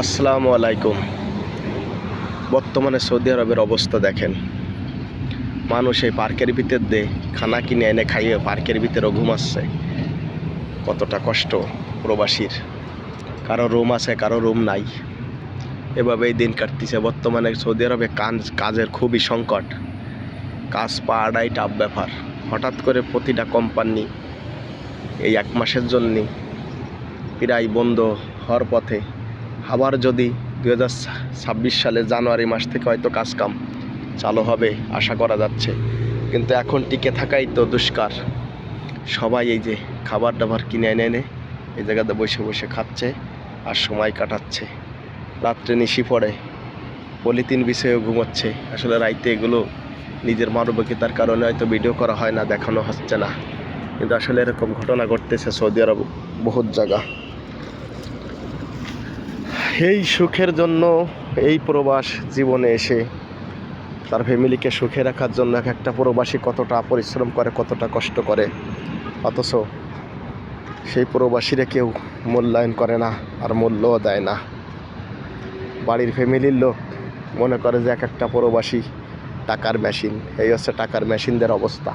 আসসালামু আলাইকুম। বর্তমানে সৌদি আরবের অবস্থা দেখেন। মানুষ এই পার্কের ভিতর দিয়ে খানা কিনে এনে খাইয়ে পার্কের ভিতরেও ঘুমাচ্ছে কতটা কষ্ট প্রবাসীর। কারও রুম আছে, কারও রুম নাই। এভাবেই দিন কাটতেছে। বর্তমানে সৌদি আরবে কাজ কাজের খুবই সংকট। কাজ পাওয়াটাই টাফ ব্যাপার। হঠাৎ করে প্রতিটা কোম্পানি এই এক মাসের জন্যে প্রায় বন্ধ হওয়ার পথে আবার যদি দু হাজার ছাব্বিশ সালে জানুয়ারি মাস থেকে হয়তো কাজ কাম চালু হবে, আশা করা যাচ্ছে। কিন্তু এখন টিকে থাকাই তো দুষ্কার। সবাই এই যে খাবার দাবার কিনে এনে এনে এই জায়গাতে বসে বসে খাচ্ছে আর সময় কাটাচ্ছে। রাত্রে নিশি পড়ে, পলিথিন বিষয়েও ঘুমোচ্ছে। আসলে রাইতে এগুলো নিজের মানবিকতার কারণে হয়তো ভিডিও করা হয় না, দেখানো হচ্ছে না। কিন্তু আসলে এরকম ঘটনা ঘটতেছে সৌদি আরব বহুত জায়গা। এই সুখের জন্য এই প্রবাস জীবনে এসে তার ফ্যামিলিকে সুখে রাখার জন্য এক একটা প্রবাসী কতটা পরিশ্রম করে, কতটা কষ্ট করে। অথচ সেই প্রবাসীরা কেউ মূল্যায়ন করে না আর মূল্যও দেয় না। বাড়ির ফ্যামিলির লোক মনে করে যে এক একটা প্রবাসী টাকার মেশিন এই হচ্ছে টাকার মেশিনদের অবস্থা।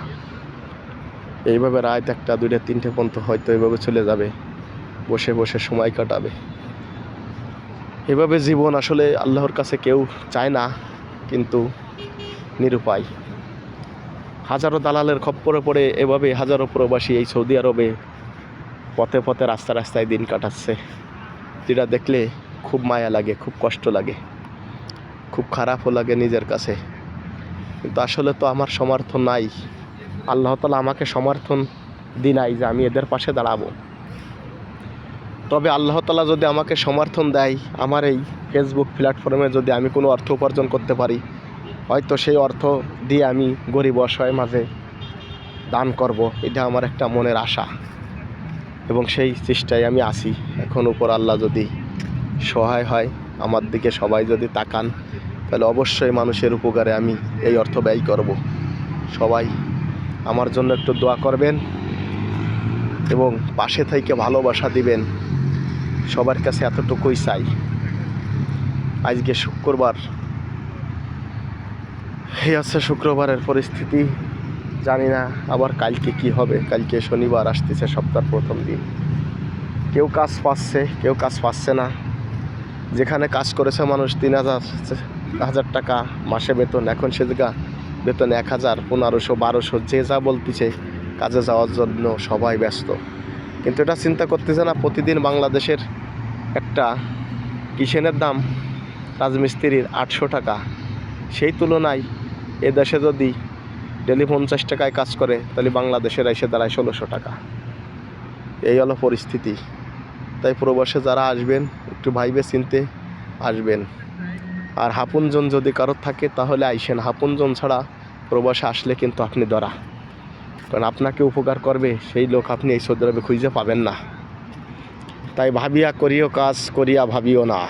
এইভাবে রাত একটা, দুইটা, তিনটে পর্যন্ত হয়তো এইভাবে চলে যাবে। বসে বসে সময় কাটাবে। এভাবে জীবন আসলে আল্লাহর কাছে কেউ চায় না, কিন্তু নিরুপায়। হাজারো দালালের খপ্পরে পড়ে এভাবে হাজারো প্রবাসী এই সৌদি আরবে পথে পথে রাস্তা রাস্তায় দিন কাটাচ্ছে। যেটা দেখলে খুব মায়া লাগে, খুব কষ্ট লাগে, খুব খারাপও লাগে নিজের কাছে। কিন্তু আসলে তো আমার সমর্থন নাই। আল্লাহ তালা আমাকে সমর্থন দিনাই যে আমি এদের পাশে দাঁড়াবো। তবে আল্লাহ তালা যদি আমাকে সমর্থন দেয় আমার এই ফেসবুক প্ল্যাটফর্মে যদি আমি কোনো অর্থ উপার্জন করতে পারি, হয়তো সেই অর্থ দিয়ে আমি গরিব অসহায় মাঝে দান করব। এটা আমার একটা মনের আশা। এবং সেই চেষ্টায় আমি আসি এখন উপর আল্লাহ যদি সহায় হয়, আমার দিকে সবাই যদি তাকান, তাহলে অবশ্যই মানুষের উপকারে আমি এই অর্থ ব্যয় করব। সবাই আমার জন্য একটু দোয়া করবেন এবং পাশে থেকে ভালোবাসা দিবেন। সবার কাছে এতটুকুই চাই। আজকে শুক্রবার। এই আছে শুক্রবারের পরিস্থিতি। জানি না আবার কালকে কি হবে। কালকে শনিবার আসতেছে সপ্তাহের প্রথম দিন। কেউ কাজ পাচ্ছে, কেউ কাজ পাচ্ছে না। যেখানে কাজ করেছে মানুষ তিন হাজার হাজার টাকা মাসে বেতন। এখন সে জায়গা বেতন এক হাজার, পনেরোশো, বারোশো, যে যা বলতেছে কাজে যাওয়ার জন্য সবাই ব্যস্ত। কিন্তু এটা চিন্তা করতেছে না, প্রতিদিন বাংলাদেশের একটা কিষেনের দাম রাজমিস্ত্রির আটশো টাকা। সেই তুলনায় এ দেশে যদি ডেলি পঞ্চাশ টাকায় কাজ করে, তাহলে বাংলাদেশের এসে দাঁড়ায় ষোলোশো টাকা। এই হলো পরিস্থিতি। তাই প্রবাসে যারা আসবেন, একটু ভাইবে চিনতে আসবেন। আর হাপুনজন যদি কারোর থাকে, তাহলে আইসেন। হাপুনজন ছাড়া প্রবাসে আসলে কিন্তু আপনি ধরা। কারণ আপনাকে উপকার করবে, সেই লোক আপনি এই সৌদি খুঁজে পাবেন না। তাই ভাবিয়া করিও কাজ, করিয়া ভাবিও না।